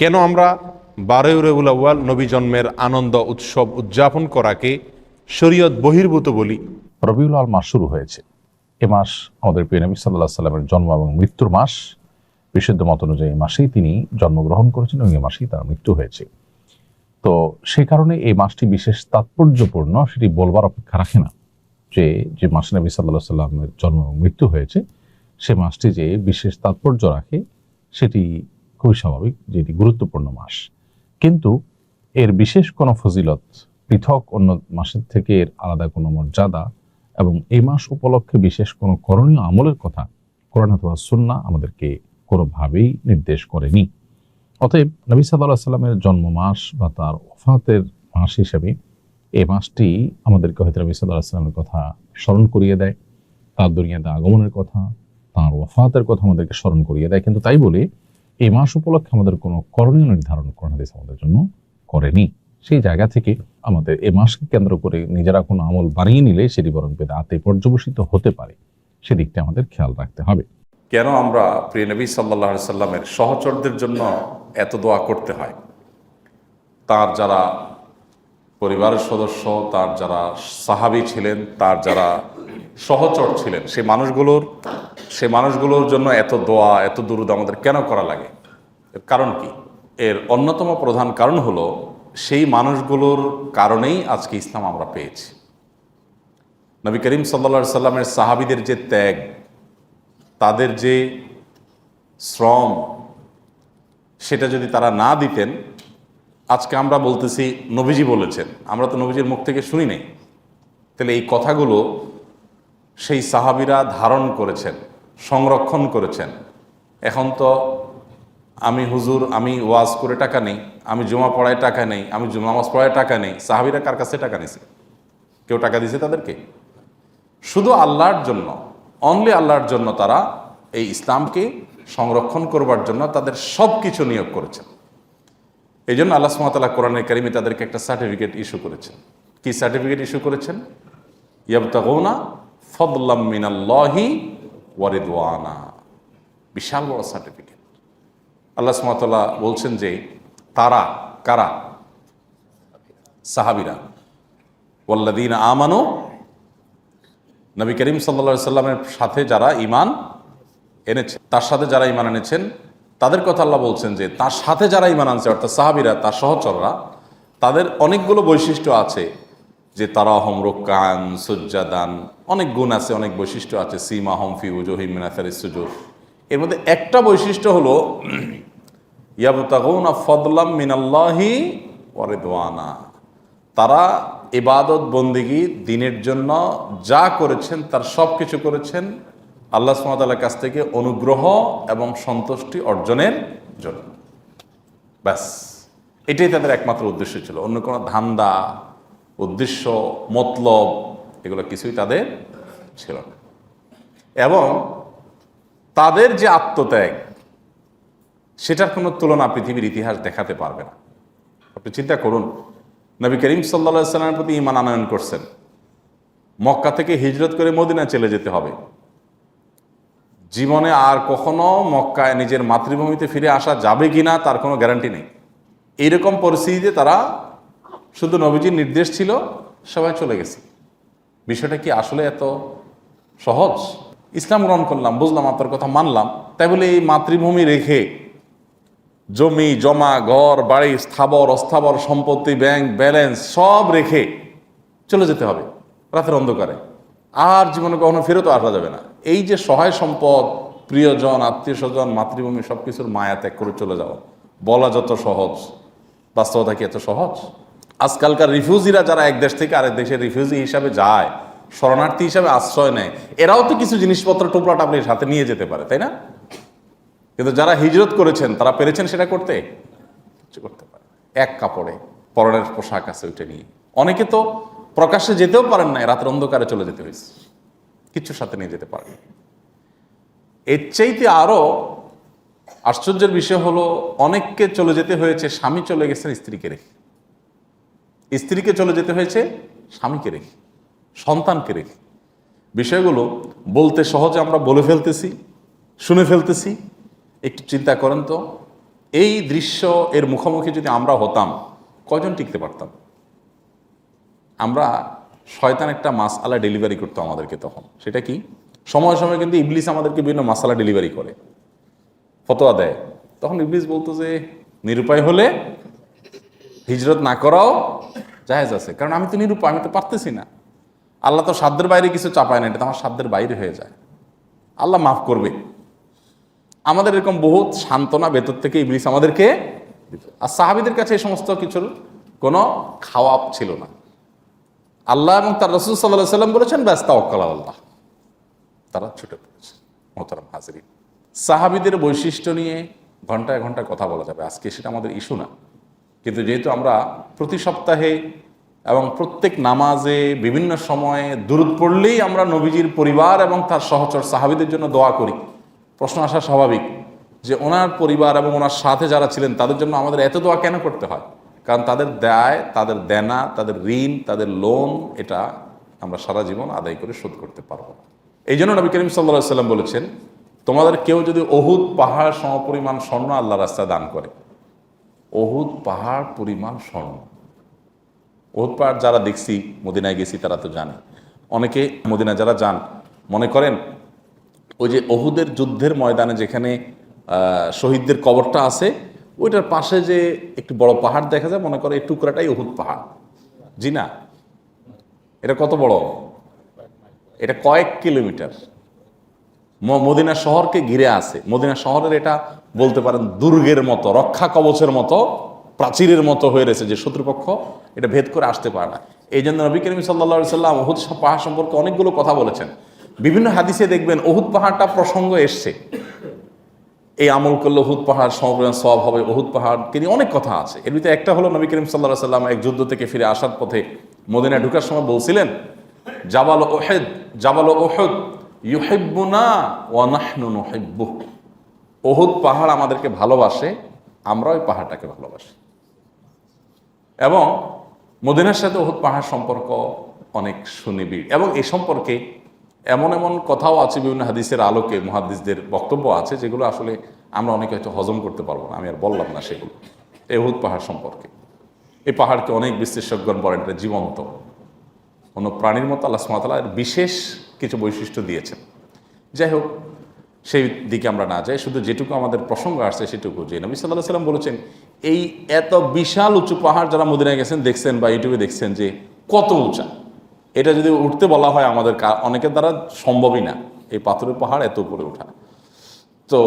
কেন আমরা বারোই রবিউল আউ্য়াল নবী জন্মের আনন্দ উৎসব উদযাপন করাকে শরীয়ত বহির্ভূত বলি? রবিউল আল মাস শুরু হয়েছে। এ মাস আমাদের প্রিয় নবী সাল্লাহ সাল্লামের জন্ম এবং মৃত্যুর মাস। বিশুদ্ধ মত অনুযায়ী মাসেই তিনি জন্মগ্রহণ করেছেন এবং এ মাসেই তার মৃত্যু হয়েছে। তো সেই কারণে এই মাসটি বিশেষ তাৎপর্যপূর্ণ, সেটি বলবার অপেক্ষা রাখে না যে যে মাসে নবী সাল্লাহ সাল্লামের জন্ম মৃত্যু হয়েছে, সে মাসটি যে বিশেষ তাৎপর্য রাখে, সেটি খুবই স্বাভাবিক যে এটি গুরুত্বপূর্ণ মাস। কিন্তু এর বিশেষ কোনো ফজিলত পৃথক অন্য মাসের থেকে এর আলাদা কোনো মর্যাদা এবং এই মাস উপলক্ষে বিশেষ কোনো করণীয় আমলের কথা কোরআন অথবা সুন্না আমাদেরকে কোনোভাবেই নির্দেশ করেনি। অতএব নবী সাল্লাহ সাল্লামের জন্ম মাস বা তার ওফাতের মাস হিসেবে এই মাসটি আমাদেরকে হয়তো নবী সাল্লাহ সাল্লামের কথা স্মরণ করিয়ে দেয়, তার দুনিয়াতে আগমনের কথা, তার ওফাতের কথা আমাদেরকে স্মরণ করিয়ে দেয়। কিন্তু তাই বলে এই মাস উপলক্ষে আমাদের কোনো করণীয় নির্ধারণ কোরআন হাদিস আমাদের জন্য করেনি। সেই জায়গা থেকে আমাদের এই মাসকে কেন্দ্র করে নিজেরা কোনো আমল বানিয়ে নিলে সেটি বরং বেদাতে পর্যবসিত হতে পারে। সেদিকটা আমাদের খেয়াল রাখতে হবে। কেন আমরা প্রিয় নবী সাল্লাহ সাল্লামের সহচরদের জন্য এত দোয়া করতে হয়? তার যারা পরিবারের সদস্য, তার যারা সাহাবি ছিলেন, তার যারা সহচর ছিলেন। সেই মানুষগুলোর সে মানুষগুলোর জন্য এত দোয়া, এত দুরুদ আমাদের কেন করা লাগে? এর কারণ কি? এর অন্যতম প্রধান কারণ হলো, সেই মানুষগুলোর কারণেই আজকে ইসলাম আমরা পেয়েছি। নবী করিম সাল্লা সাল্লামের সাহাবিদের যে ত্যাগ, তাদের যে শ্রম, সেটা যদি তারা না দিতেন, আজকে আমরা বলতেছি নবীজি বলেছেন। আমরা তো নবীজির মুখ থেকে শুনি নাই। তাহলে এই কথাগুলো সেই সাহাবিরা ধারণ করেছেন, সংরক্ষণ করেছেন। এখন তো আমি হুজুর, আমি ওয়াজ করে টাকা নেই, আমি জমা পড়ায় টাকা নেই, আমি নামাজ পড়ায় টাকা নেই, সাহাবিরা কার কাছে টাকা নিছে? কেউ টাকা দিছে তাদেরকে? শুধু আল্লাহর জন্য অনলি আল্লাহর জন্য তারা এই ইসলামকে সংরক্ষণ করবার জন্য তাদের সব কিছু নিয়োগ করেছেন। এই জন্য আল্লাহ সুমতাল্লাহ কোরআনের কারিমে তাদেরকে একটা সার্টিফিকেট ইস্যু করেছেন। কি সার্টিফিকেট ইস্যু করেছেন? ইয়াবতাগৌনা ফদলাম মিনাল্লাহি ওয়ারিদওয়ানা বিশাল বড় সার্টিফিকেট আল্লাহ সুমতাল্লাহ বলছেন যে, তারা, কারা? সাহাবিরা। ওয়াল্লাদিন আমানো, নবী করিম সাল্লা সাল্লামের সাথে যারা ইমান এনেছেন তার সাথে যারা ইমান এনেছেন, তাদের কথা আল্লাহ বলছেন যে, তার সাথে যারা ইমান আনছে, অর্থাৎ সাহাবিরা, তার সহচররা, তাদের অনেকগুলো বৈশিষ্ট্য আছে। যে তারা হম রোকান সুজ্জাদান, অনেক গুণ আছে, অনেক বৈশিষ্ট্য আছে সিমা হম ফি উজহিম মিনাসারি সুজুর এর মধ্যে একটা বৈশিষ্ট্য হলো, ইয়াবতাগুনা ফদলাম মিনাল্লাহি ওয়ারিদওয়ানা তারা ইবাদত, বন্দিগি, দিনের জন্য যা করেছেন, তার সব কিছু করেছেন আল্লাহ সুমাতার কাছ থেকে অনুগ্রহ এবং সন্তুষ্টি অর্জনের জন্য। ব্যাস, এটাই তাদের একমাত্র উদ্দেশ্য ছিল। অন্য কোনো ধান্দা উদ্দেশ্য, মতলব, এগুলো কিছুই তাদের ছিল না। এবং তাদের যে আত্মত্যাগ, সেটার কোনো তুলনা পৃথিবীর ইতিহাস দেখাতে পারবে না। আপনি চিন্তা করুন, নবী করিম সাল্লা সাল্লামের প্রতি ইমান আনয়ন করছেন, মক্কা থেকে হিজরত করে মদিনা চলে যেতে হবে। জীবনে আর কখনো মক্কায় নিজের মাতৃভূমিতে ফিরে আসা যাবে কিনা তার কোনো গ্যারান্টি নেই। এইরকম পরিস্থিতিতে তারা শুধু নবীজির নির্দেশ ছিল, সবাই চলে গেছে। বিষয়টা কি আসলে এত সহজ? ইসলাম গ্রহণ করলাম, বুঝলাম আপনার কথা মানলাম। তাই বলে এই মাতৃভূমি রেখে জমি, জমা, ঘর, বাড়ি, স্থাবর, অস্থাবর, সম্পত্তি, ব্যাংক, ব্যালেন্স সব রেখে চলে যেতে হবে রাতের অন্ধকারে। আর জীবনে কখনো ফেরতও আসা যাবে না। এই যে সহায় সম্পদ, প্রিয়জন আত্মীয় স্বজন মাতৃভূমি সব কিছুর মায়া ত্যাগ করে চলে যাওয়া, বলা যত সহজ, বাস্তবতা কি এত সহজ? আজকালকার রিফিউজিরা যারা এক দেশ থেকে আরেক দেশে রিফিউজি হিসাবে যায়, শরণার্থী হিসাবে আশ্রয় নেয়, এরাও তো কিছু জিনিসপত্র টুকরা টাপলির সাথে নিয়ে যেতে পারে, তাই না? কিন্তু যারা হিজরত করেছেন, তারা পেরেছেন সেটা করতে? কিছু করতে পারে। এক কাপড়ে পরনের পোশাক আছে ওইটা নিয়ে। অনেকে তো প্রকাশ্যে যেতেও পারেন না, রাতের অন্ধকারে চলে যেতে হয়েছে। কিচ্ছু সাথে নিয়ে যেতে পারেন এর চাইতে আরও আশ্চর্যের বিষয় হলো, অনেককে চলে যেতে হয়েছে, স্বামী চলে গেছেন স্ত্রীকে রেখে। স্ত্রীকে চলে যেতে হয়েছে স্বামীকে রেখে, সন্তানকে রেখে। বিষয়গুলো বলতে সহজে আমরা বলে ফেলতেছি, শুনে ফেলতেছি, একটু চিন্তা করেন তো। এই দৃশ্য এর মুখোমুখি যদি আমরা হতাম কজন টিকতে পারতাম? আমরা শয়তান একটা মাসালা ডেলিভারি করতো আমাদেরকে তখন। সেটা কি? সময় সময় কিন্তু ইবলিস আমাদেরকে বিভিন্ন মাসালা ডেলিভারি করে, ফতোয়া দেয়। তখন ইবলিস বলতো যে, নিরুপায় হলে হিজরত না করাও জায়েজ আছে। কারণ আমি তো নিরূপ, আমি তো পারতেছি না। আল্লাহ তো সাধ্যের বাইরে কিছু চাপায় না, এটা আমার সাধ্যের বাইরে হয়ে যায়। আল্লাহ মাফ করবে। আমাদের এরকম বহুত সান্ত্বনা ভেতর থেকে ইবলিস আমাদেরকে আর সাহাবিদের কাছে এই সমস্ত কিছুর কোনো খাওয়া ছিল না। আল্লাহ এবং তার রসুল সাল্লাহ সাল্লাম বলেছেন ব্যস্ত তাওয়াক্কাল আল্লাহ। তারা ছুটে পড়েছে, মোহতারাম হাজরিন। সাহাবিদের বৈশিষ্ট্য নিয়ে ঘন্টায় ঘন্টায় কথা বলা যাবে। আজকে সেটা আমাদের ইস্যু না। কিন্তু যেহেতু আমরা প্রতি সপ্তাহে এবং প্রত্যেক নামাজে বিভিন্ন সময়ে দূরত পড়লেই আমরা নবীজির পরিবার এবং তার সহচর সাহাবিদের জন্য দোয়া করি। প্রশ্ন আসা স্বাভাবিক যে ওনার পরিবার এবং ওনার সাথে যারা ছিলেন তাদের জন্য আমাদের এত দোয়া কেন করতে হয়? কারণ তাদের দায়, তাদের দেনা, তাদের ঋণ, তাদের লোন, এটা আমরা সারা জীবন আদায় করে শোধ করতে পারব। এই জন্য নবী করিম সাল্লা সাল্লাম বলেছেন, তোমাদের কেউ যদি অহুদ পাহাড় সমপরিমাণ স্বর্ণ আল্লাহ রাস্তায় দান করে অহুদ পাহাড় পরিমাণ স্বর্ণ। ওহুদ পাহাড় যারা দেখছি, মদিনায় গেছি, তারা তো জানে। অনেকে মদিনা যারা যান, মনে করেন ওই যে অহুদের যুদ্ধের ময়দানে যেখানে শহীদদের কবরটা আছে, ওইটার পাশে যে একটু বড় পাহাড় দেখা যায়, মনে করে এই টুকরাটাই অহুদ পাহাড়। জি না? এটা কত বড়? এটা কয়েক কিলোমিটার। মদিনা শহরকে ঘিরে আছে। মদিনা শহরের এটা বলতে পারেন দুর্গের মতো, রক্ষা কবচের মতো, প্রাচীরের মতো হয়ে রয়েছে যে শত্রুপক্ষ, এটা ভেদ করে আসতে পারে না। এই জন্য নবী করিম সাল্লা সাল্লাম ওহুদ পাহাড় সম্পর্কে অনেকগুলো কথা বলেছেন। বিভিন্ন হাদিসে দেখবেন ওহুদ পাহাড়টা প্রসঙ্গ এসছে। এই আমল করলে ওহুদ পাহাড় সমপরিমাণ সব হবে, ওহুদ পাহাড় তিনি অনেক কথা আছে। এর ভিতরে একটা হলো নবী করিম সাল্লাহ সাল্লাম এক যুদ্ধ থেকে ফিরে আসার পথে মদিনায় ঢুকার সময় বলছিলেন, জাবাল ওহেদ জাবাল ওহেদ, ইউহেব্বুনা ওয়া নাহনু নুহিব্বু ওহুদ পাহাড় আমাদেরকে ভালোবাসে আমরা ওই পাহাড়টাকে ভালোবাসি। এবং মদিনার সাথে ওহুদ পাহাড় সম্পর্ক অনেক সুনিবিড়। এবং এই সম্পর্কে এমন এমন কথাও আছে, বিভিন্ন হাদিসের আলোকে মহাদিসদের বক্তব্য আছে, যেগুলো আসলে আমরা অনেকে হয়তো হজম করতে পারব না, আমি আর বললাম না সেগুলো। এই ওহুদ পাহাড় সম্পর্কে। এই পাহাড়কে অনেক বিশ্লেষকগণ বলেন, এটা জীবন্ত কোনো প্রাণীর মতো আল্লাহ সুমাতালা এর বিশেষ কিছু বৈশিষ্ট্য দিয়েছেন। যাই হোক সেই দিকে আমরা না যাই, শুধু যেটুকু আমাদের প্রসঙ্গ আসছে সেটুকু। যে নবী সাল্লাহ সাল্লাম বলেছেন, এই এত বিশাল উঁচু পাহাড় যারা মদিনায় গেছেন, দেখছেন বা ইউটিউবে দেখছেন যে কত উঁচা। এটা যদি উঠতে বলা হয় আমাদের অনেকের দ্বারা সম্ভবই না, এই পাথরের পাহাড় এত উপরে ওঠা। তো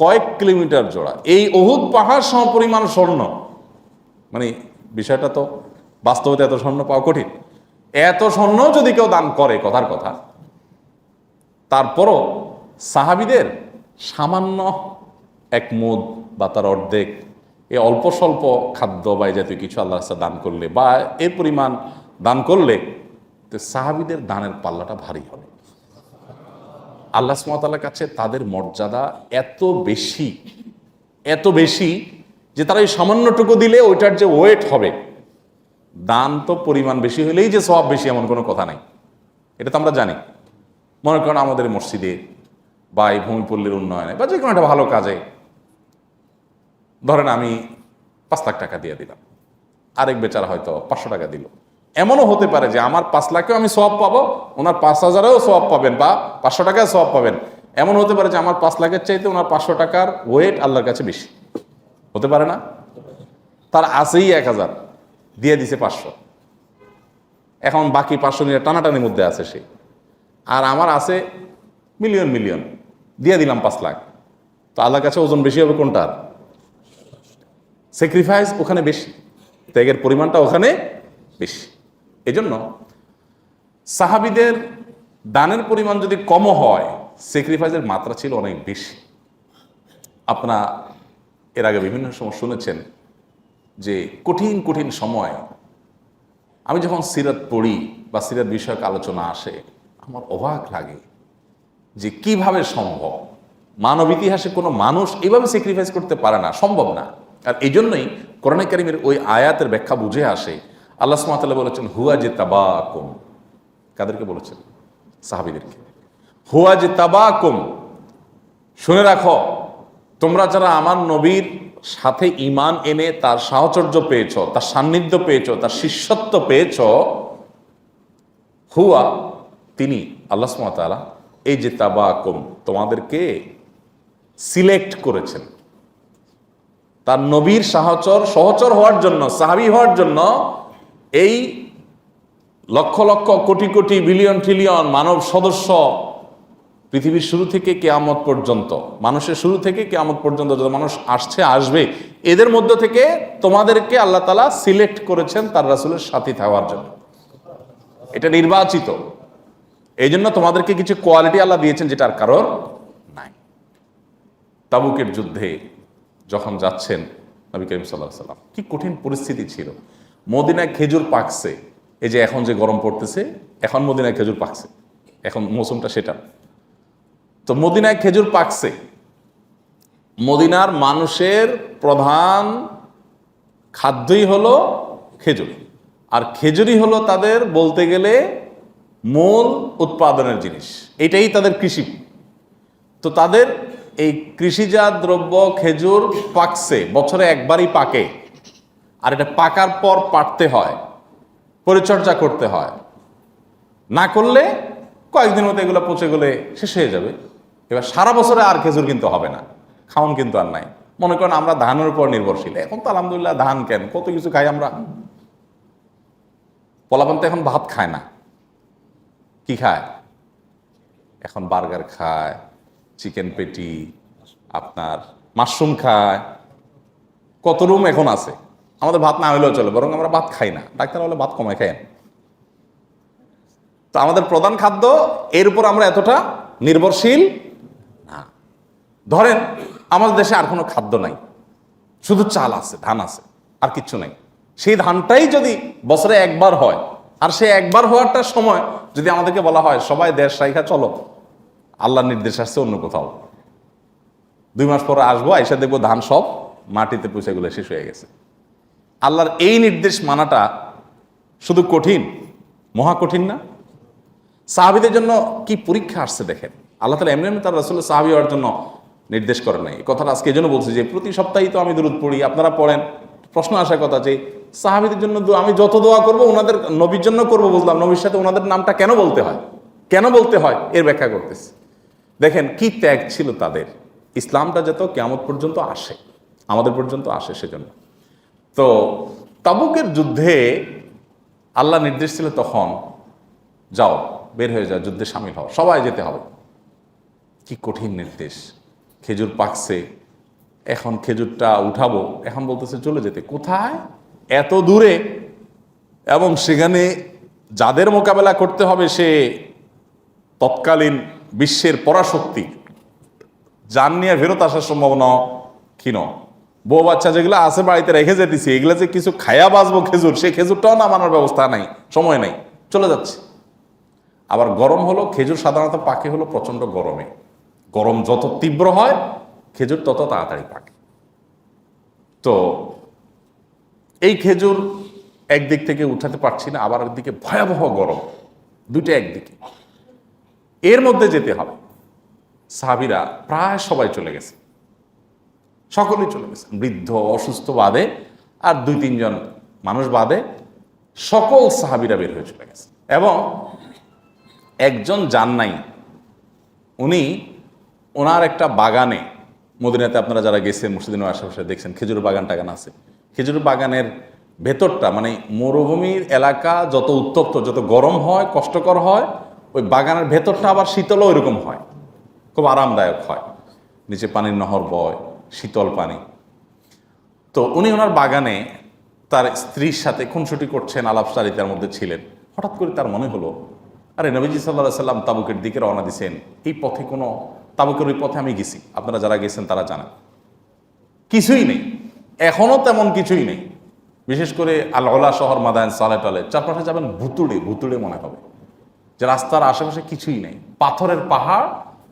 কয়েক কিলোমিটার জোড়া। এই অহুদ পাহাড় সমপরিমাণ স্বর্ণ। মানে বিষয়টা তো বাস্তবতে এত স্বর্ণ পাওয়া কঠিন। এত স্বর্ণ যদি কেউ দান করে, কথার কথা, তারপরও সাহাবিদের সামান্য এক মুদ বা তার অর্ধেক, এ অল্প স্বল্প খাদ্য বা এই জাতীয় কিছু আল্লাহ রাস্তায় দান করলে বা এর পরিমাণ দান করলে তো সাহাবিদের দানের পাল্লাটা ভারী হবে। আল্লাহ সুমতালার কাছে তাদের মর্যাদা এত বেশি এত বেশি যে তারা এই সামান্যটুকু দিলে ওইটার যে ওয়েট হবে, দান তো পরিমাণ বেশি হলেই যে সব বেশি এমন কোনো কথা নাই। এটা তো আমরা জানি। মনে করেন আমাদের মসজিদে বা এই ভূমিপল্লীর উন্নয়নে বা যে কোনো একটা ভালো কাজে। ধরেন আমি পাঁচ লাখ টাকা দিয়ে দিলাম। আরেক বেচারা হয়তো পাঁচশো টাকা দিল। এমনও হতে পারে যে আমার পাঁচ লাখেও আমি সব পাবো, ওনার পাঁচ হাজারেও সব পাবেন বা পাঁচশো টাকায় সব পাবেন। এমন হতে পারে যে আমার পাঁচ লাখের চাইতে ওনার পাঁচশো টাকার ওয়েট আল্লাহর কাছে বেশি। হতে পারে না? তার আছেই এক হাজার। দিয়ে দিছে পাঁচশো। এখন বাকি পাঁচশো নিয়ে টানাটানির মধ্যে আছে সে। আর আমার আছে মিলিয়ন মিলিয়ন। দিয়ে দিলাম পাঁচ লাখ। তো আল্লাহর কাছে ওজন বেশি হবে কোনটার স্যাক্রিফাইস ওখানে বেশি। ত্যাগের পরিমাণটা ওখানে বেশি। এজন্য সাহাবিদের দানের পরিমাণ যদি কমও হয় স্যাক্রিফাইসের মাত্রা ছিল অনেক বেশি। আপনারা এর আগে বিভিন্ন সময় শুনেছেন যে কঠিন কঠিন সময় আমি যখন সিরাত পড়ি বা সিরাত বিষয়ক আলোচনা আসে, আমার অবাক লাগে। যে কীভাবে সম্ভব? মানব ইতিহাসে কোনো মানুষ এভাবে স্যাক্রিফাইস করতে পারে না, সম্ভব না। আর এই জন্যই করোনা কারিমের ওই আয়াতের ব্যাখ্যা বুঝে আসে, আল্লাহ সুমাতাল্লাহ বলেছেন, হুয়া যে তাবাকুম কাদেরকে বলেছেন? সাহাবিদেরকে। হুয়া যে তাবাকুম শুনে রাখো, তোমরা যারা আমার নবীর সাথে ইমান এনে তার সাহচর্য পেয়েছ, তার সান্নিধ্য পেয়েছ, তার শিষ্যত্ব পেয়েছ, হুয়া তিনি, আল্লাহ সুমাতালা এই যে তাবাকুম, তোমাদেরকে সিলেক্ট করেছেন। তার নবীর সাহচর, সহচর হওয়ার জন্য, সাহাবি হওয়ার জন্য এই লক্ষ লক্ষ, কোটি কোটি বিলিয়ন ট্রিলিয়ন মানব সদস্য পৃথিবীর শুরু থেকে কেয়ামত পর্যন্ত, মানুষের শুরু থেকে কেয়ামত পর্যন্ত যত মানুষ আসছে, আসবে, এদের মধ্য থেকে তোমাদেরকে আল্লাহ তালা সিলেক্ট করেছেন তার রাসুলের সাথী থাকার জন্য। এটা নির্বাচিত। এই জন্য তোমাদেরকে কিছু কোয়ালিটি আল্লাহ দিয়েছেন যেটার কারণ নাই। তাবুকের যুদ্ধে যখন যাচ্ছেন নবী করিম সাল্লাহ সাল্লাম, কি কঠিন পরিস্থিতি ছিল। মদিনায় খেজুর পাকছে, এই যে এখন যে গরম পড়তেছে, এখন মদিনায় খেজুর পাকছে, এখন মৌসুমটা সেটা। তো মদিনায় খেজুর পাকছে, মদিনার মানুষের প্রধান খাদ্যই হলো খেজুর। আর খেজুরই হলো তাদের বলতে গেলে মূল উৎপাদনের জিনিস। এটাই তাদের কৃষি। তো তাদের এই কৃষিজাত দ্রব্য, খেজুর পাকছে, বছরে একবারই পাকে। আর এটা পাকার পর পাটতে হয়, পরিচর্যা করতে হয়। না করলে কয়েকদিন মতো এগুলো পচে গেলে শেষ হয়ে যাবে। এবার সারা বছরে আর খেজুর কিন্তু হবে না, খাওন কিন্তু আর নাই। মনে করেন আমরা ধানের উপর নির্ভরশীল। এখন তো আলহামদুলিল্লাহ ধান কেন? কত কিছু খাই আমরা। পোলাপান তো এখন ভাত খায় না। কি খায়? এখন বার্গার খায়, চিকেন পেটি, আপনার মাশরুম খায়। কত রুম এখন আছে? আমাদের ভাত না হলেও চলে, বরং আমরা ভাত খাই না। ডাক্তার বলে ভাত কমায় খাই তো আমাদের প্রধান খাদ্য, এর উপর আমরা এতটা নির্ভরশীল না। ধরেন, আমাদের দেশে আর কোনো খাদ্য নাই। শুধু চাল আছে, ধান আছে, আর কিচ্ছু নাই। সেই ধানটাই যদি বছরে একবার হয় আর সে একবার হওয়ারটার সময় যদি আমাদেরকে বলা হয়, সবাই দেশ রাইখা চলো। আল্লাহর নির্দেশ আসছে অন্য কোথাও। দুই মাস পরে আসব এসে দেখব ধান সব মাটিতে পুষেগুলো শেষ হয়ে গেছে। আল্লাহর এই নির্দেশ মানাটা শুধু কঠিন, মহা কঠিন না। সাহাবিদের জন্য কি পরীক্ষা আসছে দেখেন। আল্লাহ তালা এমনি এমনি তার রসুল সাহাবি হওয়ার জন্য নির্দেশ করেন নাই। কথাটা আজকে এই জন্য বলছি যে, প্রতি সপ্তাহেই তো আমি দূরত পড়ি, আপনারা পড়েন, প্রশ্ন আসার কথা যে সাহাবিদের জন্য আমি যত দোয়া করব, ওনাদের নবীর জন্য করব বুঝলাম নবীর সাথে ওনাদের নামটা কেন বলতে হয়? কেন বলতে হয়? এর ব্যাখ্যা করতেছি। দেখেন, কি ত্যাগ ছিল তাদের? ইসলামটা যত কেমন পর্যন্ত আসে, আমাদের পর্যন্ত আসে সেজন্য। তো তাবুকের যুদ্ধে আল্লাহ নির্দেশ ছিল তখন, যাও, বের হয়ে যাও, যুদ্ধে সামিল হও, সবাই যেতে হবে। কি কঠিন নির্দেশ। খেজুর পাকছে, এখন খেজুরটা উঠাবো, এখন বলতেছে চলে যেতে। কোথায়? এত দূরে এবং সেখানে যাদের মোকাবেলা করতে হবে সে তৎকালীন বিশ্বের পরাশক্তি, যান নিয়ে ফেরত আসার সম্ভাবনা ক্ষীণ বউ বাচ্চা যেগুলো আছে বাড়িতে রেখে যেতেছি, এগুলো যে কিছু খায়া বাঁচবো খেজুর সেই খেজুরটাও নামানোর ব্যবস্থা নাই, সময় নাই, চলে যাচ্ছে। আবার গরম হলো, খেজুর সাধারণত পাকে হলো প্রচণ্ড গরমে। গরম যত তীব্র হয়, খেজুর তত তাড়াতাড়ি পাকে। তো এই খেজুর একদিক থেকে উঠাতে পারছি না, আবার একদিকে ভয়াবহ গরম। দুইটা একদিকে। এর মধ্যে যেতে হবে। সাহাবিরা প্রায় সবাই চলে গেছে। সকলেই চলে গেছে। বৃদ্ধ, অসুস্থ বাদে আর দুই, তিনজন মানুষ বাদে সকল সাহাবিরা বের হয়ে চলে গেছে। এবং একজন যান নাই, উনি ওনার একটা বাগানে মদিনাতে আপনারা যারা গেছেন মুর্শিদিনের আশেপাশে দেখছেন খেজুর বাগান টাগান আছে। খেজুর বাগানের ভেতরটা মানে মরুভূমির এলাকা যত উত্তপ্ত, যত গরম হয়, কষ্টকর হয়, ওই বাগানের ভেতরটা আবার শীতলও ওইরকম হয়। খুব আরামদায়ক হয়। নিচে পানির নহর বয়, শীতল পানি। তো উনি ওনার বাগানে তার স্ত্রীর সাথে খুনসুটি করছেন, আলাপচারিতার মধ্যে ছিলেন। হঠাৎ করে তার মনে হলো, আরে নবীজি সাল্লাহ সাল্লাম তাবুকের দিকে রওনা দিছেন। এই পথে কোনো তাবুকের ওই পথে আমি গেছি। আপনারা যারা গেছেন তারা জানেন। কিছুই নেই। এখনও তেমন কিছুই নেই। বিশেষ করে আল্লাহ শহর, মাদায়ন, সালে টালে। চারপাশে যাবেন ভুতুড়ে ভুতুড়ে মনে হবে। যে রাস্তার আশেপাশে কিছুই নেই। পাথরের পাহাড়,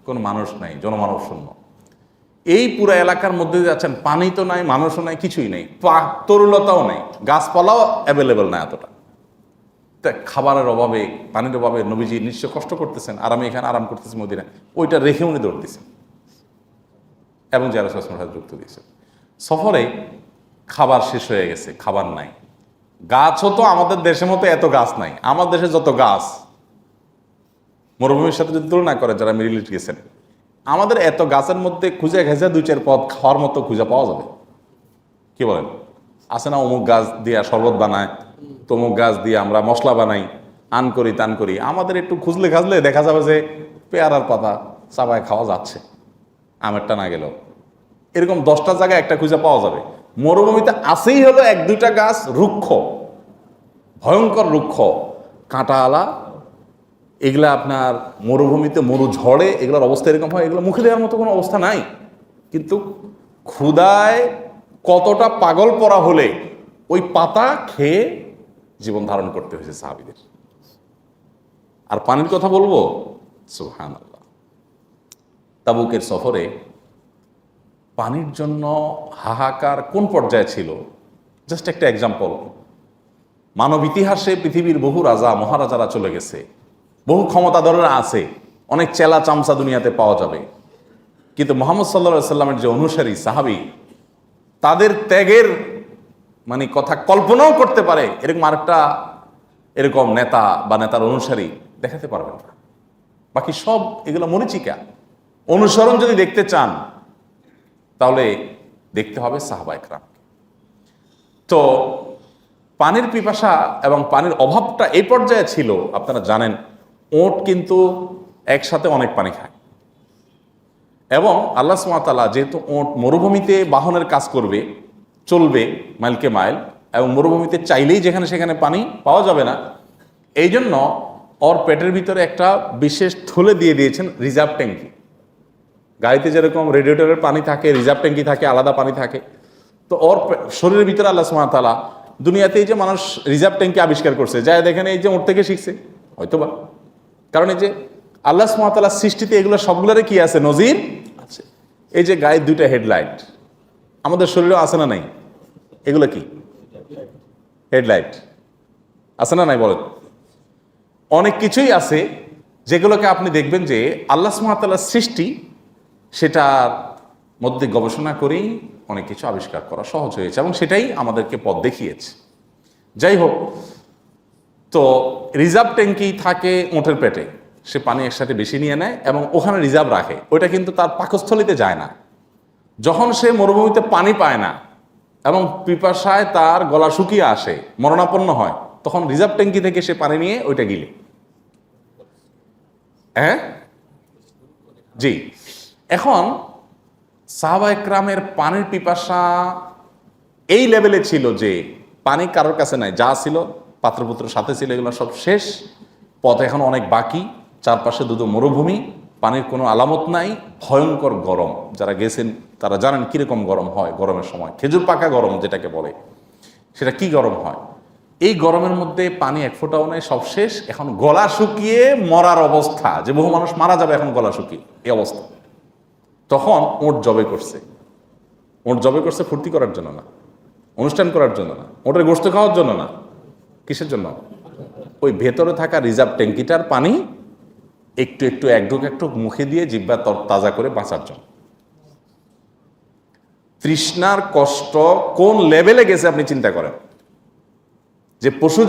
কোনো মানুষ নাই, জনমানব শূন্য। এই পুরো এলাকার মধ্যে যাচ্ছেন, পানি তো নাই, মানুষও নাই, কিছুই নেই। তরুলতাও নেই। গাছপালাও অ্যাভেলেবেল না এতটা। খাবারের অভাবে, পানির অভাবে নবীজি নিশ্চয় কষ্ট করতেছেন আর আমি এখানে আরাম করতেছি মদিনায়। ওইটা রেখে উনি দৌড় দিয়েছেন। এবং যারা সাথে যুক্ত দিয়েছেন। সফরে খাবার শেষ হয়ে গেছে, খাবার নাই। গাছও তো আমাদের দেশের মতো এত গাছ নাই। আমার দেশে যত গাছ, মরুভূমির সাথে যদি তুলনা করে যারা মিডিল ইস্ট গেছেন, আমাদের এত গাছের মধ্যে খুঁজে ঘেঁচে দুই চার পদ খাওয়ার মতো খুঁজে পাওয়া যাবে। কি বলেন? আছে না অমুক গাছ দিয়ে শরবত বানায় তমুক গাছ দিয়ে আমরা মশলা বানাই, আন করি, তান করি। আমাদের একটু খুঁজলে খাজলে দেখা যাবে যে পেয়ারার পাতা চাবায় খাওয়া যাচ্ছে, আমেরটা না গেলেও। এরকম দশটা জায়গায় একটা খুঁজে পাওয়া যাবে। মরুভূমিতে আসেই হলো এক, দুইটা গাছ রুক্ষ, ভয়ঙ্কর রুক্ষ। কাঁটাওয়ালা এগুলা আপনার মরুভূমিতে মরু ঝড়ে এগুলোর অবস্থা এরকম হয়, এগুলো মুখে দেওয়ার মতো কোনো অবস্থা নাই। কিন্তু ক্ষুদায় কতটা পাগল পরা হলে ওই পাতা খেয়ে জীবন ধারণ করতে হয়েছে সাহাবিদের। আর পানির কথা বলব? সুহান আল্লাহ তাবুকের সফরে পানির জন্য হাহাকার কোন পর্যায়ে ছিল? জাস্ট একটা এক্সাম্পল মানব ইতিহাসে পৃথিবীর বহু রাজা, মহারাজারা চলে গেছে। বহু ক্ষমতাধররা আছে। অনেক চেলা চামচা দুনিয়াতে পাওয়া যাবে। কিন্তু মোহাম্মদ সাল্লা সাল্লামের যে অনুসারী, সাহাবি, তাদের ত্যাগের মানে কথা কল্পনাও করতে পারে, এরকম আরেকটা এরকম নেতা বা নেতার অনুসারী দেখাতে পারবেন না। বাকি সব এগুলো মরিচিকা। অনুসরণ যদি দেখতে চান, তাহলে দেখতে হবে সাহাবা একরাম তো পানির পিপাসা এবং পানির অভাবটা এই পর্যায়ে ছিল, আপনারা জানেন, ওট কিন্তু একসাথে অনেক পানি খায়। এবং আল্লাহ সুমাতালা যেহেতু ওট মরুভূমিতে বাহনের কাজ করবে চলবে মাইলকে মাইল এবং মরুভূমিতে চাইলেই যেখানে সেখানে পানি পাওয়া যাবে না। এই জন্য ওর পেটের ভিতরে একটা বিশেষ থলে দিয়ে দিয়েছেন রিজার্ভ ট্যাঙ্কি। গাড়িতে যেরকম রেডিয়েটরের পানি থাকে, রিজার্ভ ট্যাঙ্কি থাকে, আলাদা পানি থাকে, তো ওর শরীরের ভিতরে আল্লাহ সুমাতালা দুনিয়াতে এই যে মানুষ রিজার্ভ ট্যাঙ্কি আবিষ্কার করছে যায় দেখেন এই যে ওর থেকে শিখছে, হয়তোবা। কারণ এই যে আল্লাহ সুমাতালার সৃষ্টিতে এগুলো সবগুলোরে কি আছে? নজির আছে। এই যে গায়ের দুইটা হেডলাইট আমাদের শরীরেও আছে না নাই? এগুলো কি? হেডলাইট আছে না নাই বলেন? অনেক কিছুই আছে যেগুলোকে আপনি দেখবেন যে আল্লাহ সুমাতাল্লাহ সৃষ্টি সেটার মধ্যে গবেষণা করেই অনেক কিছু আবিষ্কার করা সহজ হয়েছে এবং সেটাই আমাদেরকে পথ দেখিয়েছে। যাই হোক, তো রিজার্ভ ট্যাঙ্কি থাকে ওঁটের পেটে, সে পানি একসাথে বেশি নিয়ে নেয় এবং ওখানে রিজার্ভ রাখে। ওইটা কিন্তু তার পাকস্থলিতে যায় না। যখন সে মরুভূমিতে পানি পায় না এবং পিপাসায় তার গলা শুকিয়ে আসে, মরণাপন্ন হয়, তখন রিজার্ভ ট্যাঙ্কি থেকে সে পানি নিয়ে ওইটা গিলে। হ্যাঁ? জি। এখন সাহাবা একরামের পানির পিপাসা এই লেভেলে ছিল যে পানি কারোর কাছে নাই, যা ছিল পাত্রপুত্র সাথে ছিল, এগুলো সব শেষ। পথ এখন অনেক বাকি, চারপাশে দুটো মরুভূমি, পানির কোনো আলামত নাই, ভয়ঙ্কর গরম। যারা গেছেন তারা জানেন কীরকম গরম হয় গরমের সময়। খেজুর পাকা গরম যেটাকে বলে। সেটা কি গরম হয়? এই গরমের মধ্যে পানি এক ফোঁটাও নেই, সব শেষ। এখন গলা শুকিয়ে মরার অবস্থা, যে বহু মানুষ মারা যাবে এখন গলা শুকিয়ে, এই অবস্থা। তখন ওট জবে করছে। ওট জবে করছে ফুর্তি করার জন্য না, অনুষ্ঠান করার জন্য না, ওটার গোস্ত খাওয়ার জন্য না। কিসের জন্য? ওই ভেতরে থাকা রিজার্ভ ট্যাঙ্কিটার পানি একটু একটু এক ঢোক একটু মুখে দিয়ে জিব্বা তর তাজা করে বাঁচার জন্য। তৃষ্ণার কষ্ট কোন লেভেলে গেছে আপনি চিন্তা করেন? যে পশু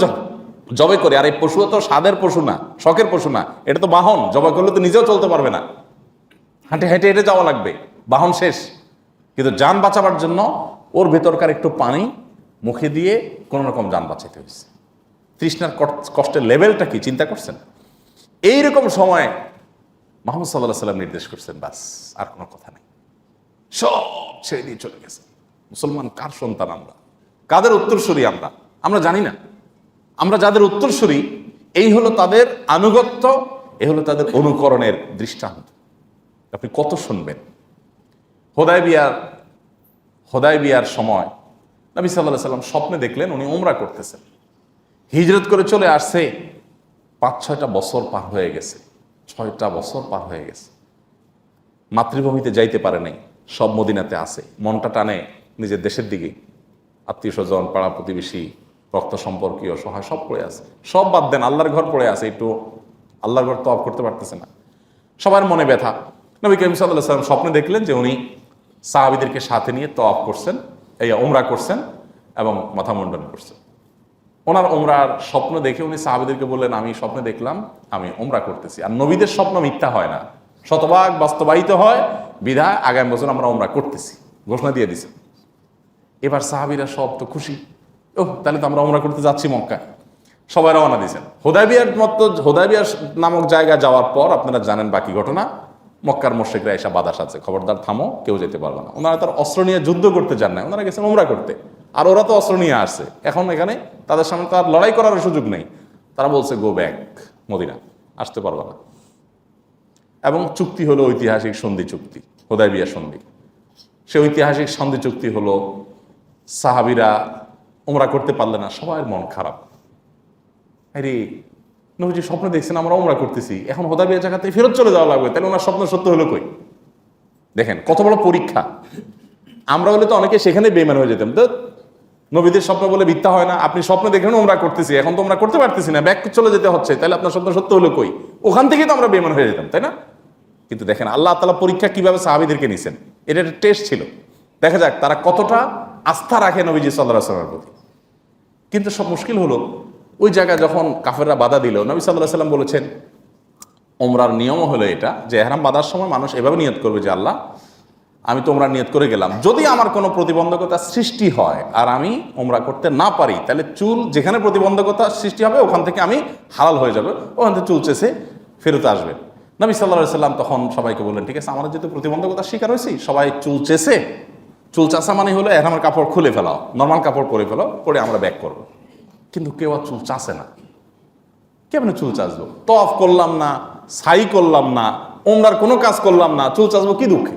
জবে করে, আর এই পশু তো স্বাদের পশু না, শখের পশু না, এটা তো বাহন, জবাই করলে তো নিজেও চলতে পারবে না। হাঁটে হেঁটে হেঁটে যাওয়া লাগবে, বাহন শেষ। কিন্তু যান বাঁচাবার জন্য ওর ভেতরকার একটু পানি মুখে দিয়ে কোনো রকম যান বাঁচাতে হয়েছে তৃষ্ণার কষ্টের লেভেলটা কি, চিন্তা করছেন? এইরকম সময় মোহাম্মদ সাল্লাহ সাল্লাম নির্দেশ করছেন, বাস, আর কোনো কথা নেই। সব ছেড়ে দিয়ে চলে গেছে। মুসলমান কার সন্তান আমরা? কাদের উত্তরসূরি আমরা? আমরা জানি না। আমরা যাদের উত্তরসূরি, এই হলো তাদের আনুগত্য, এই হলো তাদের অনুকরণের দৃষ্টান্ত। আপনি কত শুনবেন? হোদায় বিয়ার হোদায় বিয়ার সময় নবী সাল্লাহ সাল্লাম স্বপ্নে দেখলেন, উনি উমরা করতেছেন। হিজরত করে চলে আসছে, পাঁচ, ছয়টা বছর পার হয়ে গেছে। ছয়টা বছর পার হয়ে গেছে। মাতৃভূমিতে যাইতে পারে নাই। সব মদিনাতে আছে। মনটা টানে নিজের দেশের দিকে। আত্মীয় স্বজন, পাড়া প্রতিবেশী, রক্ত সম্পর্কীয়, সহায়, সব পড়ে আছে। সব বাদ দেন, আল্লাহর ঘর পড়ে আছে। একটু আল্লাহর ঘর তো অফ করতে পারতেছে না। সবার মনে ব্যথা। নবী করিম সাল্লাম স্বপ্নে দেখলেন যে উনি সাহাবিদেরকে সাথে নিয়ে তফ করছেন, এই ওমরা করছেন এবং মাথা মুন্ডন করছেন। ওনার ওমরার স্বপ্ন দেখে উনি সাহাবিদেরকে বললেন, আমি স্বপ্নে দেখলাম, আমি ওমরা করতেছি। আর নবীদের স্বপ্ন মিথ্যা হয় না। শতভাগ বাস্তবায়িত হয় বিধায় আগামী বছর আমরা ওমরা করতেছি, ঘোষণা দিয়ে দিছে। এবার সাহাবিরা সব তো খুশি। ও তাহলে তো আমরা ওমরা করতে যাচ্ছি মক্কা সবাই রওনা দিয়েছেন। হোদাইবিয়ার মতো হোদাইবিয়া নামক জায়গা যাওয়ার পর আপনারা জানেন বাকি ঘটনা। মক্কার মোশেকরা এসে বাদাস আছে। খবরদার, থামো, কেউ যেতে পারবে না। ওনারা তার অস্ত্র নিয়ে যুদ্ধ করতে যান না ওনারা গেছেন ওমরা করতে। আর ওরা তো অস্ত্র নিয়ে আসছে। এখন এখানে তাদের সামনে তার লড়াই করার সুযোগ নেই। তারা বলছে গো ব্যাক মদিনা। আসতে পারবে না। এবং চুক্তি হলো ঐতিহাসিক সন্ধি চুক্তি হোদাইবিয়া সন্ধি। সে ঐতিহাসিক সন্ধি চুক্তি হলো, সাহাবিরা ওমরা করতে পারলে না, সবার মন খারাপ। আরে, নবীজি স্বপ্ন দেখছেন, আমরা ওমরা করতেছি, এখন হোদাবিয়া জায়গাতে ফেরত চলে যাওয়া লাগবে, তাহলে ওনার স্বপ্ন সত্য হলো কই? দেখেন, কত বড় পরীক্ষা। আমরা হলে তো অনেকে সেখানে বেমান হয়ে যেতাম, তো নবীদের স্বপ্ন বলে মিথ্যা হয় না, আপনি স্বপ্ন দেখেন ওমরা করতেছি, এখন তো আমরা করতে পারতেছি না, ব্যাক চলে যেতে হচ্ছে, তাহলে আপনার স্বপ্ন সত্য হলো কই? ওখান থেকেই তো আমরা বেমান হয়ে যেতাম, তাই না? কিন্তু দেখেন আল্লাহ তালা পরীক্ষা কীভাবে সাহাবিদেরকে নিছেন? এটা একটা টেস্ট ছিল। দেখা যাক তারা কতটা আস্থা রাখে নবীজি সাল্লাহ সাল্লামের প্রতি। কিন্তু সব মুশকিল হলো, ওই জায়গায় যখন কাফেররা বাধা দিল, নবী সাল্লাহ সাল্লাম বলেছেন, ওমরার নিয়ম হলো এটা, যে এহরাম বাঁধার সময় মানুষ এভাবে নিয়ত করবে যে, আল্লাহ, আমি তোমরা নিয়ত করে গেলাম। যদি আমার কোনো প্রতিবন্ধকতা সৃষ্টি হয় আর আমি ওমরা করতে না পারি, তাহলে চুল, যেখানে প্রতিবন্ধকতা সৃষ্টি হবে, ওখান থেকে আমি হালাল হয়ে যাবে। ওখান থেকে চুল চেষে ফেরত আসবে। নবী সাল্লাহ সাল্লাম তখন সবাইকে বললেন, ঠিক আছে, আমার যেহেতু প্রতিবন্ধকতার শিকার হয়েছি, সবাই চুল চেসে চুল চাষা মানে হলো এহরামের কাপড় খুলে ফেলাও নর্মাল কাপড় পরে ফেলো পরে আমরা ব্যাক করব। কিন্তু কেউ আর চুল চাষে না। কেমন চুল চাষবো তফ করলাম না সাই করলাম না ওমরার কোনো কাজ করলাম না, চুল চাষবো কি দুঃখে?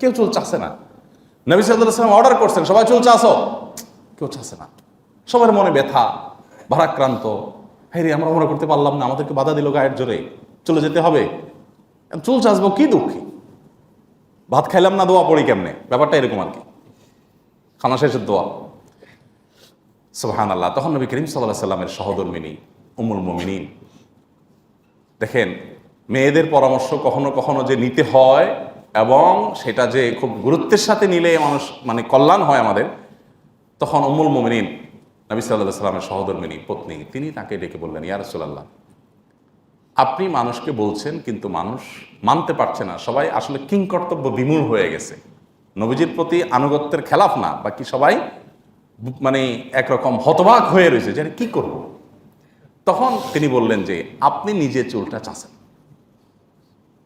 কেউ চুল চাষে না। নবী সাল্লাম অর্ডার করছেন, সবাই চুল চাষো কেউ চাষে না। সবার মনে ব্যথা, ভারাক্রান্ত। হ্যাঁ রে, আমরা ওমরা করতে পারলাম না, আমাদেরকে বাধা দিল গায়ের জোরে। চলে যেতে হবে। চুল চাষবো কি দুঃখে? ভাত খাইলাম না, দোয়া পড়ি কেমনে? ব্যাপারটা এরকম আর কি। খানা শেষের দোয়া। সুবহান আল্লাহ তখন নবী করিম সাল্লাহ সাল্লামের সহধর্মিনী উমুল মমিনিন। দেখেন, মেয়েদের পরামর্শ কখনো কখনো যে নিতে হয় এবং সেটা যে খুব গুরুত্বের সাথে নিলে মানুষ মানে কল্যাণ হয় আমাদের, তখন উমুল মমিনিন নবী সাল্লাহ সাল্লামের সহধর্মিনী, পত্নী, তিনি তাকে ডেকে বললেন, ইয়া রাসূলুল্লাহ আপনি মানুষকে বলছেন, কিন্তু মানুষ মানতে পারছে না। সবাই আসলে কিং কর্তব্য বিমূঢ় হয়ে গেছে। নবীজির প্রতি আনুগত্যের খেলাফ না, বাকি সবাই মানে একরকম হতবাক হয়ে রয়েছে যে কি করব? তখন তিনি বললেন যে, আপনি নিজে চুলটা চাষেন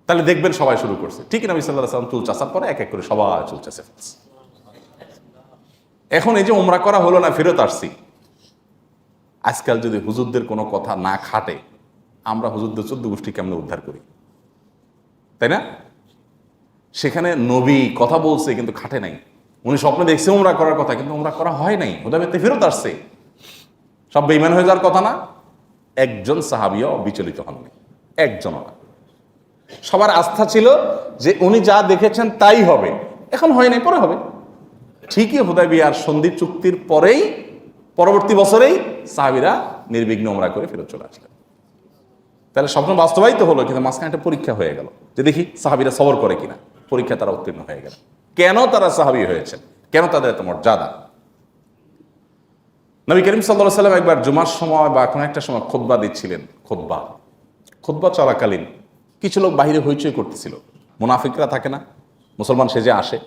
তাহলে দেখবেন সবাই শুরু করছে। ঠিক নবী সাল্লাহ চুল চাষার পরে এক এক করে সবাই চুল চাষে এখন এই যে ওমরা করা হলো না, ফেরত আসছি। আজকাল যদি হুজুরদের কোনো কথা না খাটে আমরা হুজুরদের চোদ্দ গোষ্ঠী কেমন উদ্ধার করি? তাই না? সেখানে নবী কথা বলছে, কিন্তু খাটে নাই। উনি স্বপ্নে দেখছে উমরা করার কথা, কিন্তু উমরা করা হয় নাই। হোদাবেতে ফেরত আসছে। সব বেইমান হয়ে যাওয়ার কথা না? একজন সাহাবিও বিচলিত হননি একজন সবার আস্থা ছিল যে উনি যা দেখেছেন তাই হবে। এখন হয় নাই, পরে হবে। ঠিকই হুদাইবিয়ার সন্ধি চুক্তির পরেই, পরবর্তী বছরেই সাহাবিরা নির্বিঘ্ন ওমরা করে ফেরত চলে আসলেন। তাহলে স্বপ্ন বাস্তবায়িত হলো, কিন্তু মাঝখানে একটা পরীক্ষা হয়ে গেল। যে দেখি সাহাবিরা সবর করে কিনা। পরীক্ষা তারা উত্তীর্ণ হয়ে গেল। কেন তারা সাহাবি হয়েছেন? কেন তাদের এত মর্যাদা? নবী করিম সাল্লাহ সাল্লাম একবার জুমার সময় বা কোনো একটা সময় খোদবা দিচ্ছিলেন খোদবা খোদবা চলাকালীন কিছু লোক বাইরে হইচই করতেছিল। মুনাফিকরা থাকে না, মুসলমান সেজে আসে,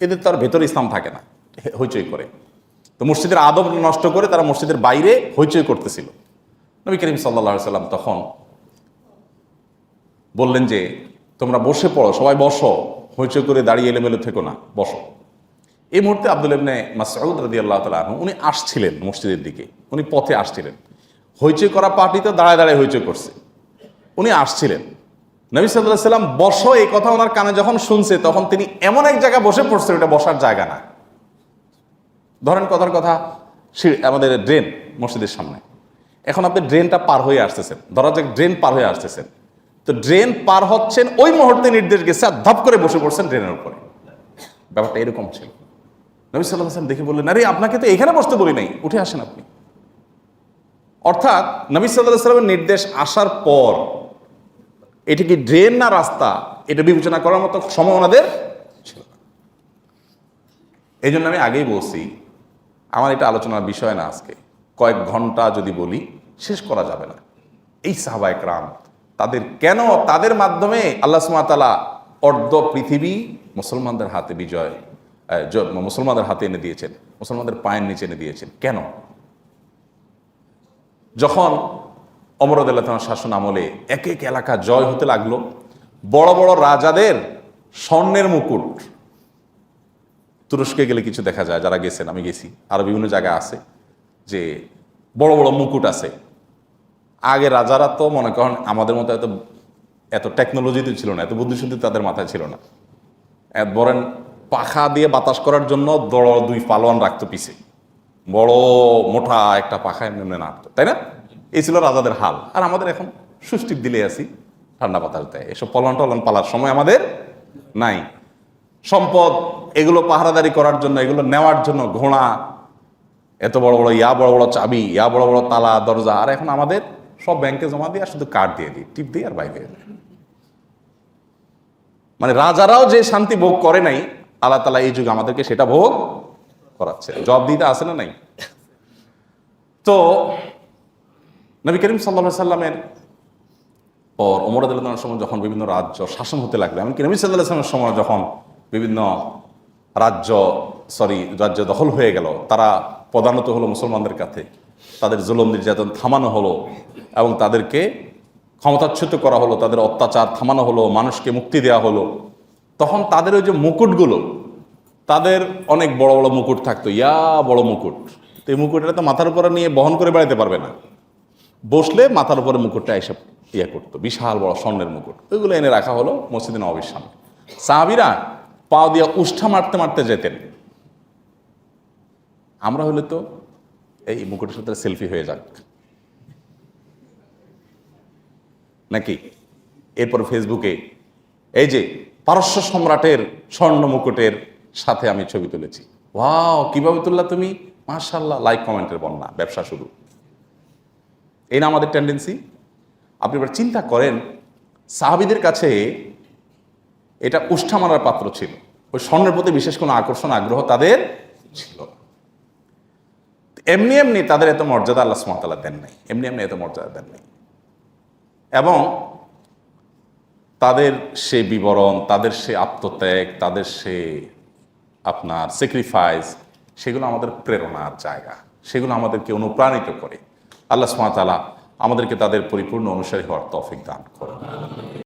এদের তার ভেতরে ইসলাম থাকে না হইচই করে। তো মসজিদের আদব নষ্ট করে তারা মসজিদের বাইরে হইচই করতেছিল। নবী করিম সাল্লাহ সাল্লাম তখন বললেন যে, তোমরা বসে পড়ো, সবাই বসো। হইচই করে দাঁড়িয়ে এলোমেলো থেকো না, বসো। এই মুহূর্তে আব্দুল ইবনে মাসউদ রাদি আল্লাহ তালা উনি আসছিলেন মসজিদের দিকে, উনি পথে আসছিলেন। হইচই করা পার্টি তো দাঁড়ায় দাঁড়ায় হইচই করছে। উনি আসছিলেন। নবী সাল্লাহ সাল্লাম বসো, এই কথা ওনার কানে যখন শুনছে, তখন তিনি এমন এক জায়গায় বসে পড়ছে ওটা বসার জায়গা না। ধরেন কথার কথা আমাদের ড্রেন মসজিদের সামনে। এখন আপনি ড্রেনটা পার হয়ে আসতেছেন, ধরা যাক ড্রেন পার হয়ে আসতেছেন। তো ড্রেন পার হচ্ছেন, ওই মুহূর্তে নির্দেশ গেছে, আর ধপ করে বসে পড়ছেন ড্রেনের উপরে। ব্যাপারটা এরকম ছিল। নবী সাল্লাহ হাসান দেখে বললেন, আরে, আপনাকে তো এখানে বসতে বলি নাই, উঠে আসেন আপনি। অর্থাৎ নবী সাল্লাহ সাল্লামের নির্দেশ আসার পর, এটা কি ড্রেন না রাস্তা? এটা বিবেচনা করার মতো সময় ওনাদের ছিল এই জন্য আমি আগেই বলছি, আমার এটা আলোচনার বিষয় না আজকে। কয়েক ঘণ্টা যদি বলি, শেষ করা যাবে না। এই সাহাবায়ক রাম তাদের, কেন? তাদের মাধ্যমে আল্লাহ সুমাতালা অর্ধ পৃথিবী মুসলমানদের হাতে বিজয় মুসলমানদের হাতে এনে দিয়েছেন, মুসলমানদের পায়ের নিচে এনে দিয়েছেন। কেন? যখন অমরদুল্লাহ শাসন আমলে এক এক এলাকা জয় হতে লাগল, বড় বড় রাজাদের স্বর্ণের মুকুট, তুরস্কে গেলে কিছু দেখা যায়, যারা গেছেন, আমি গেছি, আরও বিভিন্ন জায়গায় আছে যে বড় বড় মুকুট আছে। আগে রাজারা তো মনে করেন আমাদের মতো এত এত টেকনোলজি তো ছিল না, এত বুদ্ধিশুদ্ধি তাদের মাথায় ছিল না। বরেন পাখা দিয়ে বাতাস করার জন্য বড় দুই পালোয়ান রাখতো পিছে। বড় মোটা একটা পাখা এমনি নাড়তো, তাই না? এই ছিল রাজাদের হাল। আর আমাদের এখন সুষ্টির দিলে আছি, ঠান্ডা বাতাস দেয়। এসব পলন টলন পালার সময় আমাদের নাই। সম্পদ, এগুলো পাহারাদারি করার জন্য, এগুলো নেওয়ার জন্য ঘোড়া, এত বড় বড় ইয়া, বড় বড় চাবি, ইয়া, বড় বড় তালা, দরজা, আর এখন আমাদের সব ব্যাংকে জমা দিয়ে আর শুধু কার্ড দিয়ে দিই টিপ দিয়ে আর বাইরে। মানে রাজারাও যে শান্তি ভোগ করে নাই, আল্লাহ তালা এই যুগে আমাদেরকে সেটা ভোগ করাচ্ছে। জব দিতে আসে না নাই? তো নবী করিম সাল্লা সাল্লামের পর ওমর আদালতার সময় যখন বিভিন্ন রাজ্য শাসন হতে লাগল, এমনকি নবী সাল্লাহ সাল্লামের সময় যখন বিভিন্ন রাজ্য সরি রাজ্য দখল হয়ে গেল, তারা প্রধানত হলো মুসলমানদের কাছে। তাদের জুলম নির্যাতন থামানো হলো এবং তাদেরকে ক্ষমতাচ্যুত করা হলো, তাদের অত্যাচার থামানো হলো, মানুষকে মুক্তি দেওয়া হলো। তখন তাদের ওই যে মুকুটগুলো, তাদের অনেক বড় বড় মুকুট থাকতো। ইয়া বড় মুকুট। তো এই মুকুটটা তো মাথার উপরে নিয়ে বহন করে বেড়াতে পারবে না। বসলে মাথার উপরে মুকুটটা এসে ইয়ে করতো, বিশাল বড় স্বর্ণের মুকুট। ওইগুলো এনে রাখা হলো মসজিদে নবীর সামনে। সাহাবিরা পাও দিয়ে উষ্ঠা মারতে মারতে যেতেন। আমরা হলে তো এই মুকুটের সাথে সেলফি হয়ে যাক। নাকি? এরপর ফেসবুকে, এই যে পারস্য সম্রাটের স্বর্ণ মুকুটের সাথে আমি ছবি তুলেছি। ওয়াও, কীভাবে তুললা তুমি? মাশাল্লাহ লাইক কমেন্টের বন্যা, ব্যবসা শুরু। এই না আমাদের টেন্ডেন্সি আপনি এবার চিন্তা করেন, সাহাবিদের কাছে এটা উষ্ঠা মারার পাত্র ছিল। ওই স্বর্ণের প্রতি বিশেষ কোনো আকর্ষণ, আগ্রহ তাদের ছিল। এমনি এমনি তাদের এত মর্যাদা আল্লাহ সুমতাল্লাহ দেন নাই। এমনি এমনি এত মর্যাদা দেন নাই। এবং তাদের সে বিবরণ, তাদের সে আত্মত্যাগ, তাদের সে আপনার স্যাক্রিফাইস সেগুলো আমাদের প্রেরণার জায়গা। সেগুলো আমাদেরকে অনুপ্রাণিত করে। আল্লাহ সুমাতালা আমাদেরকে তাদের পরিপূর্ণ অনুসারী হওয়ার তফিক দান করে